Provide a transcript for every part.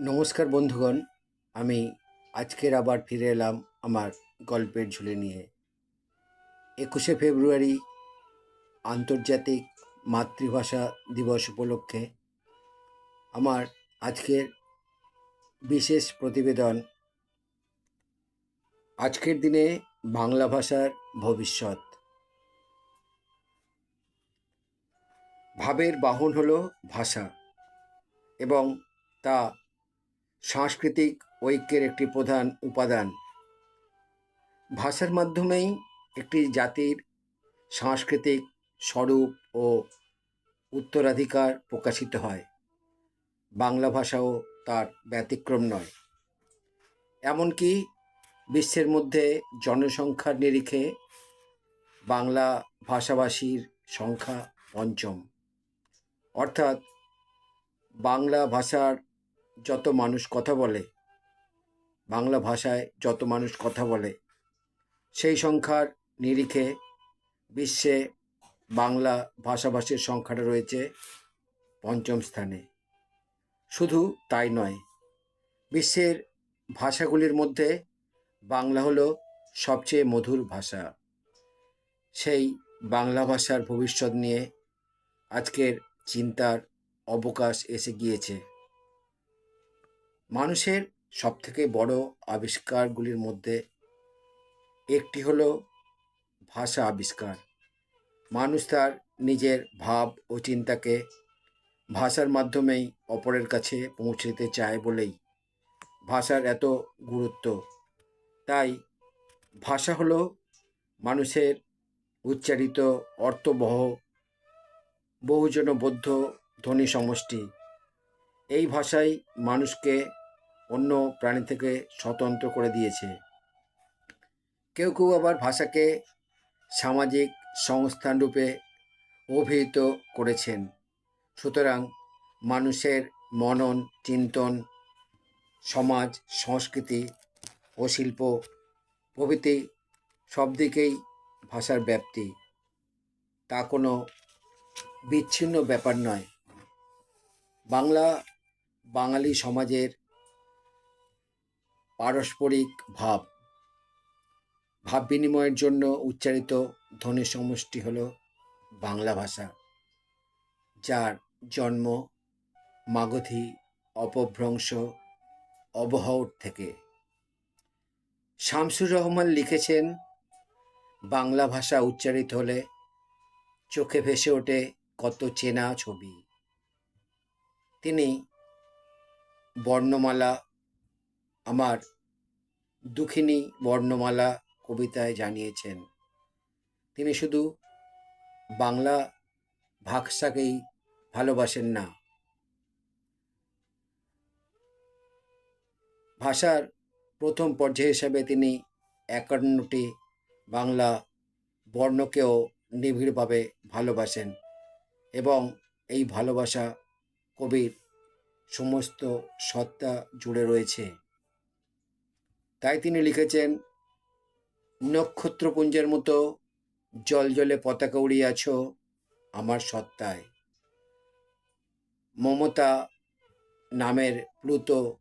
নমস্কার বন্ধুগণ, আমি আজকের আবার ফিরে এলাম আমার গল্পের ঝুলি নিয়ে। একুশে ফেব্রুয়ারি, আন্তর্জাতিক মাতৃভাষা দিবস উপলক্ষে আমার আজকের বিশেষ প্রতিবেদন, আজকের দিনে বাংলা ভাষার ভবিষ্যৎ। ভাবের বাহন হলো ভাষা এবং তা সাংস্কৃতিক ঐক্যের একটি প্রধান উপাদান। ভাষার মাধ্যমেই একটি জাতির সাংস্কৃতিক স্বরূপ ও উত্তরাধিকার প্রকাশিত হয়। বাংলা ভাষাও তার ব্যতিক্রম নয়। এমনকি বিশ্বের মধ্যে জনসংখ্যার নিরিখে বাংলা ভাষাভাষীর সংখ্যা পঞ্চম। অর্থাৎ বাংলা ভাষার যত মানুষ কথা বলে, বাংলা ভাষায় যত মানুষ কথা বলে, সেই সংখ্যার নিরিখে বিশ্বে বাংলা ভাষাভাষীর সংখ্যাটা রয়েছে পঞ্চম স্থানে। শুধু তাই নয়, বিশ্বের ভাষাগুলির মধ্যে বাংলা হলো সবচেয়ে মধুর ভাষা। সেই বাংলা ভাষার ভবিষ্যৎ নিয়ে আজকের চিন্তার অবকাশ এসে গিয়েছে। মানুষের সবথেকে বড় আবিষ্কারগুলির মধ্যে একটি হলো ভাষা আবিষ্কার। মানুষ তার নিজের ভাব ও চিন্তাকে ভাষার মাধ্যমেই অপরের কাছে পৌঁছে দিতে চায় বলেই ভাষার এত গুরুত্ব। তাই ভাষা হলো মানুষের উচ্চারিত অর্থবহ, বহুজনবদ্ধ ধ্বনি সমষ্টি। এই ভাষাই মানুষকে অন্য প্রাণী থেকে স্বতন্ত্র করে দিয়েছে। কেউ কেউ আবার ভাষাকে সামাজিক সংস্থান রূপে অভিহিত করেছেন। সুতরাং মানুষের মনন, চিন্তন, সমাজ, সংস্কৃতি ও শিল্প প্রভৃতি সব দিকেই ভাষার ব্যাপ্তি। তা কোনো বিচ্ছিন্ন ব্যাপার নয়। বাংলা বাঙালি সমাজের পারস্পরিক ভাব। ভাব বিনিময়ের জন্য উচ্চারিত ধ্বনি সমষ্টি হল বাংলা ভাষা, যার জন্ম মাগধী অপভ্রংশ অবহর থেকে। শামসুর রহমান লিখেছেন, বাংলা ভাষা উচ্চারিত হলে চোখে ভেসে ওঠে কত চেনা ছবি। তিনি বর্ণমালা আমার দুঃখিনী বর্ণমালা কবিতায় জানিয়েছেন। তিনি শুধু বাংলা ভাষাকেই ভালোবাসেন না। ভাষার প্রথম পর্যায় হিসাবে তিনি একান্নটি বাংলা বর্ণকেও নিবিড়ভাবে ভালোবাসেন এবং এই ভালোবাসা কবির সমস্ত সত্তা জুড়ে রয়েছে। তাই তিনি লিখেছেন, নক্ষত্রপুঞ্জের মতো জল জলে পতাকা উড়িয়াছ আমার সত্তায়। মমতা নামের প্লুতো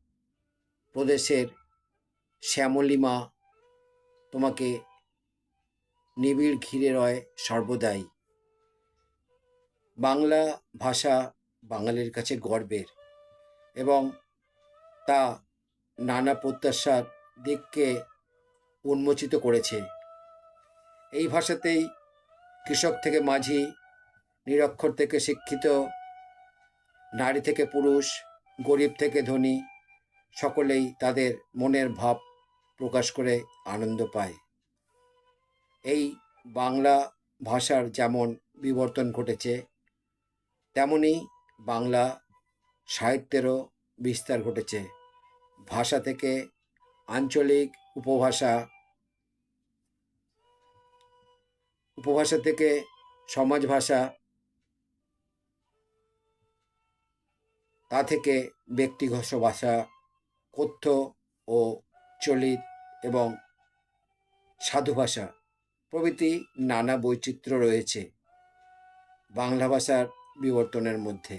প্রদেশের শ্যামলিমা তোমাকে নিবিড় ঘিরে রয় সর্বদাই। বাংলা ভাষা বাঙালির কাছে গর্বের এবং তা নানা প্রত্যাশার দিককে উন্মোচিত করেছে। এই ভাষাতেই কৃষক থেকে মাঝি, নিরক্ষর থেকে শিক্ষিত, নারী থেকে পুরুষ, গরিব থেকে ধনী, সকলেই তাদের মনের ভাব প্রকাশ করে আনন্দ পায়। এই বাংলা ভাষার যেমন বিবর্তন ঘটেছে, তেমনি বাংলা সাহিত্যেরও বিস্তার ঘটেছে। ভাষা থেকে আঞ্চলিক উপভাষা উপভাষা থেকে সমাজ ভাষা তা থেকে ব্যক্তিগত ভাষা, কথ্য ও চলিত এবং সাধু ভাষা প্রভৃতি নানা বৈচিত্র্য রয়েছে বাংলা ভাষার বিবর্তনের মধ্যে।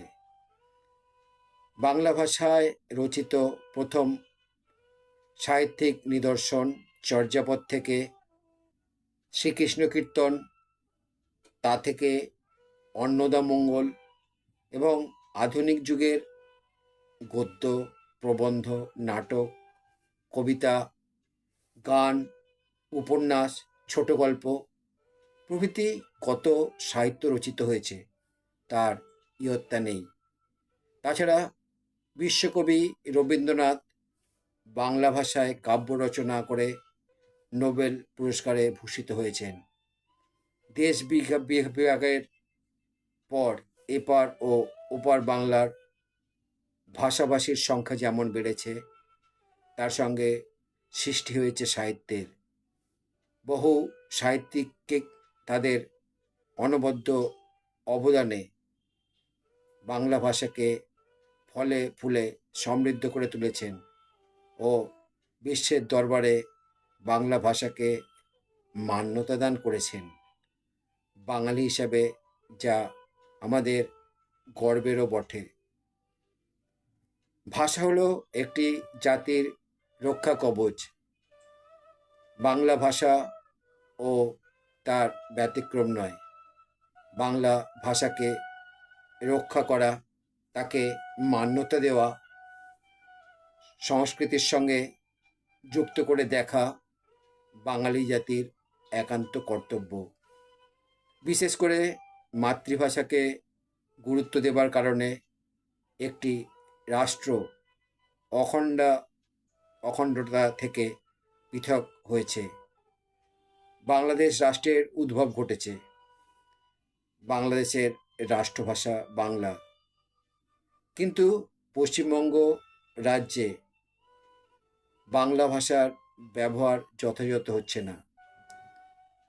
বাংলা ভাষায় রচিত প্রথম সাহিত্যিক নিদর্শন চর্যাপদ থেকে শ্রীকৃষ্ণ কীর্তন, তা থেকে অন্নদামঙ্গল এবং আধুনিক যুগের গদ্য, প্রবন্ধ, নাটক, কবিতা, গান, উপন্যাস, ছোট গল্প প্রভৃতি কত সাহিত্য রচিত হয়েছে তার ইয়ত্তা নেই। তাছাড়া বিশ্বকবি রবীন্দ্রনাথ বাংলা ভাষায় কাব্য রচনা করে নোবেল পুরস্কারে ভূষিত হয়েছেন। দেশ বিভাগের পর এপার ও ওপার বাংলার ভাষাভাষীর সংখ্যা যেমন বেড়েছে, তার সঙ্গে সৃষ্টি হয়েছে সাহিত্যের। বহু সাহিত্যিককে তাদের অনবদ্য অবদানে বাংলা ভাষাকে ফলে, ফুলে সমৃদ্ধ করে তুলেছেন। ও বিশ্বের দরবারে বাংলা ভাষাকে মান্যতা দান করেছেন। বাঙালি হিসাবে যা আমাদের গর্বেরও বটে। ভাষা হলো একটি জাতির রক্ষা কবচ। বাংলা ভাষা ও তার ব্যতিক্রম নয়। বাংলা ভাষাকে রক্ষা করা, তাকে মান্যতা দেওয়া সংস্কৃতির সঙ্গে যুক্ত করে দেখা বাঙালি জাতির একান্ত কর্তব্য। বিশেষ করে মাতৃভাষাকে গুরুত্ব দেবার কারণে একটি রাষ্ট্র অখণ্ড, অখণ্ডতা থেকে পৃথক হয়েছে। বাংলাদেশ রাষ্ট্রের উদ্ভব ঘটেছে। বাংলাদেশের রাষ্ট্রভাষা বাংলা। কিন্তু পশ্চিমবঙ্গ রাজ্যে বাংলা ভাষার ব্যবহার যথাযথ হচ্ছে না।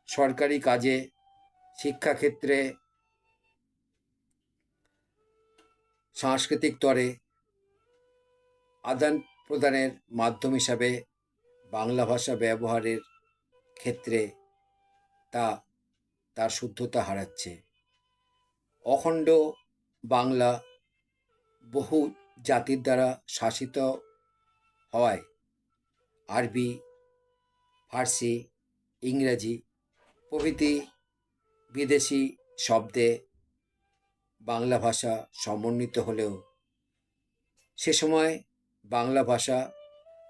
সরকারি কাজে, শিক্ষাক্ষেত্রে, সাংস্কৃতিক তরে আদান প্রদানের মাধ্যম হিসাবে বাংলা ভাষা ব্যবহারের ক্ষেত্রে তা, তার শুদ্ধতা হারাচ্ছে। অখণ্ড বাংলা বহু জাতির দ্বারা শাসিত হওয়ায় আরবি, ফার্সি, ইংরাজি প্রভৃতি বিদেশি শব্দে বাংলা ভাষা সমন্বিত হলেও সে সময় বাংলা ভাষা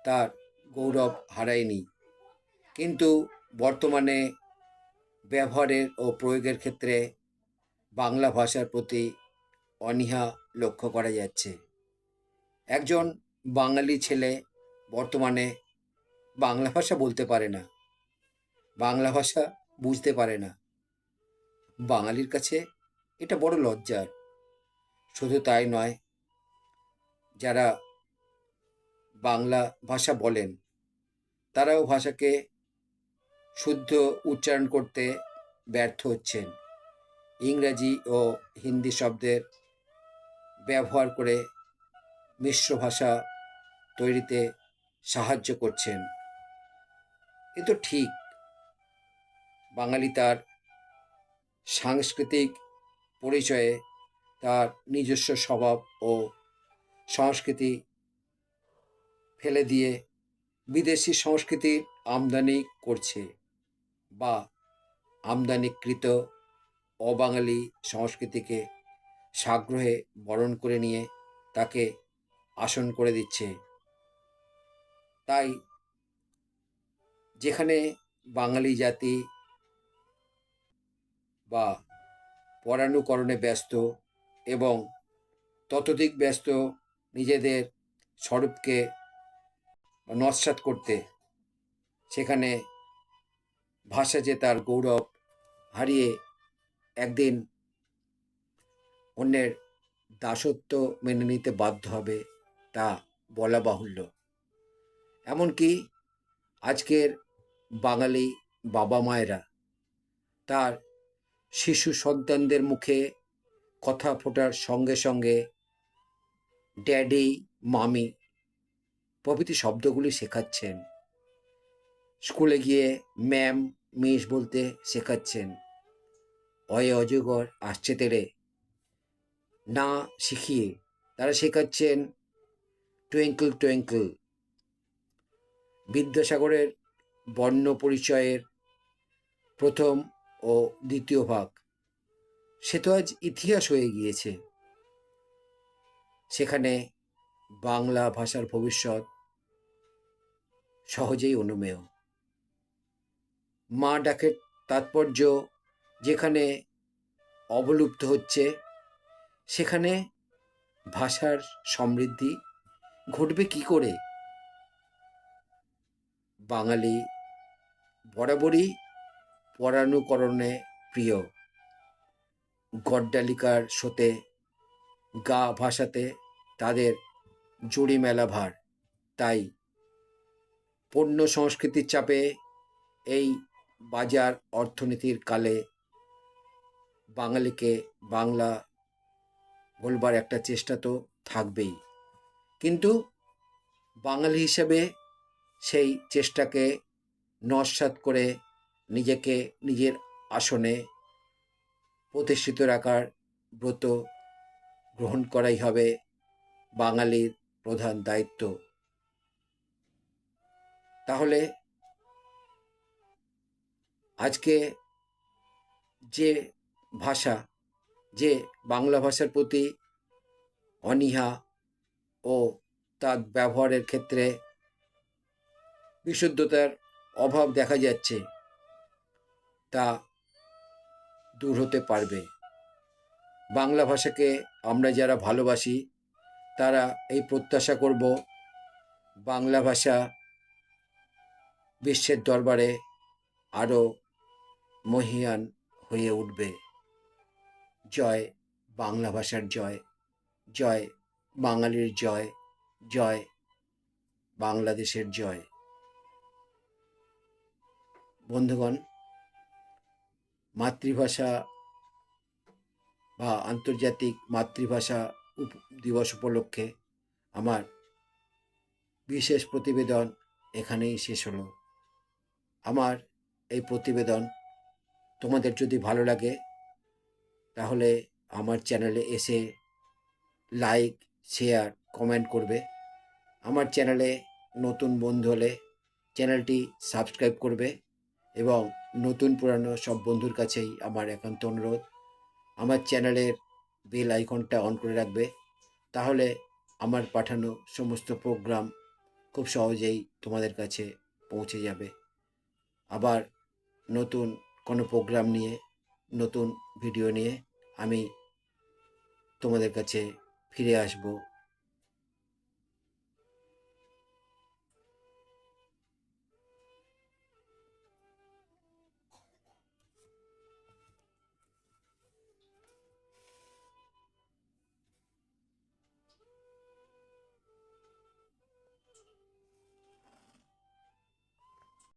তার গৌরব হারায়নি। কিন্তু বর্তমানে ব্যবহারের ও প্রয়োগের ক্ষেত্রে বাংলা ভাষার প্রতি অনীহা লক্ষ্য করা যাচ্ছে। একজন বাঙালি ছেলে বর্তমানে বাংলা ভাষা বলতে পারে না। বাংলা ভাষা বুঝতে পারে না। বাঙালির কাছে এটা বড় লজ্জার। শুধু তাই নয়, যারা বাংলা ভাষা বলেন, তারাও ভাষাকে শুদ্ধ উচ্চারণ করতে ব্যর্থ হচ্ছেন। ইংরাজি ও হিন্দি শব্দের ব্যবহার করে মিশ্র ভাষা তৈরিতে সাহায্য করছেন। এ তো ঠিক। বাঙালি তার সাংস্কৃতিক পরিচয়ে তার নিজস্ব স্বভাব ও সংস্কৃতি ফেলে দিয়ে বিদেশি সংস্কৃতির আমদানি করছে বা আমদানিকৃত অবাঙালি সংস্কৃতিকে সাগ্রহে বরণ করে নিয়ে তাকে আসন করে দিচ্ছে। তাই যেখানে বাঙালি জাতি বা পরাণুকরণে ব্যস্ত এবং ততোধিক ব্যস্ত নিজেদের স্বরূপকে নস্বাত করতে, সেখানে ভাষা যে তার গৌরব হারিয়ে একদিন অন্যের দাসত্ব মেনে নিতে বাধ্য হবে তা বলা বাহুল্য। এমনকি আজকের বাঙালি বাবা মায়েরা তার শিশু সন্তানদের মুখে কথা ফোটার সঙ্গে সঙ্গে ড্যাডি, মামি প্রভৃতি শব্দগুলি শেখাচ্ছেন। স্কুলে গিয়ে ম্যাম, মিস বলতে শেখাচ্ছেন। অয়ে অজগর আসছে তেরে না শিখিয়ে তারা শেখাচ্ছেন টুয়েঙ্কল টুয়েঙ্কল বিদ্যাসাগরের বর্ণ পরিচয়ের প্রথম ও দ্বিতীয় ভাগ। সে তো আজ ইতিহাস হয়ে গিয়েছে। সেখানে বাংলা ভাষার ভবিষ্যৎ সহজেই অনুমেয়। মা ডাকের তাৎপর্য যেখানে অবলুপ্ত হচ্ছে, সেখানে ভাষার সমৃদ্ধি ঘটবে কি করে? বাঙালি বরাবরই পরানুকরণে প্রিয়। গড্ডালিকার শোতে গা ভাষাতে তাদের জুড়ি মেলা ভার। তাই পণ্য সংস্কৃতির চাপে এই বাজার অর্থনীতির কালে বাঙালিকে বাংলা বলবার একটা চেষ্টা তো থাকবেই। কিন্তু বাঙালি হিসেবে সেই চেষ্টাকে নস্বাত করে নিজেকে নিজের আসনে প্রতিষ্ঠিত রাখার ব্রত গ্রহণ করাই হবে বাঙালির প্রধান দায়িত্ব। তাহলে আজকে যে ভাষা, যে বাংলা ভাষার প্রতি অনীহা ও তার ব্যবহারের ক্ষেত্রে বিশুদ্ধতার অভাব দেখা যাচ্ছে, তা দূর হতে পারবে। বাংলা ভাষাকে আমরা যারা ভালোবাসি, তারা এই প্রত্যাশা করব, বাংলা ভাষা বিশ্বের দরবারে আরও মহিয়ান হয়ে উঠবে। জয় বাংলা ভাষার জয় জয় বাঙালির জয় জয় বাংলাদেশের জয়। বন্ধুগণ, মাতৃভাষা বা আন্তর্জাতিক মাতৃভাষা দিবস উপলক্ষে আমার বিশেষ প্রতিবেদন এখানেই শেষ হলো। আমার এই প্রতিবেদন তোমাদের যদি ভালো লাগে, তাহলে আমার চ্যানেলে এসে লাইক, শেয়ার, কমেন্ট করবে। আমার চ্যানেলে নতুন বন্ধু হলে চ্যানেলটি সাবস্ক্রাইব করবে। এবং নতুন পুরানো সব বন্ধুর কাছেই আমার একান্ত অনুরোধ। আমার চ্যানেলের বেল আইকনটা অন করে রাখবে। তাহলে আমার পাঠানো সমস্ত প্রোগ্রাম খুব সহজেই তোমাদের কাছে পৌঁছে যাবে। আবার নতুন কোনো প্রোগ্রাম নিয়ে, নতুন ভিডিও নিয়ে আমি তোমাদের কাছে ফিরে আসব।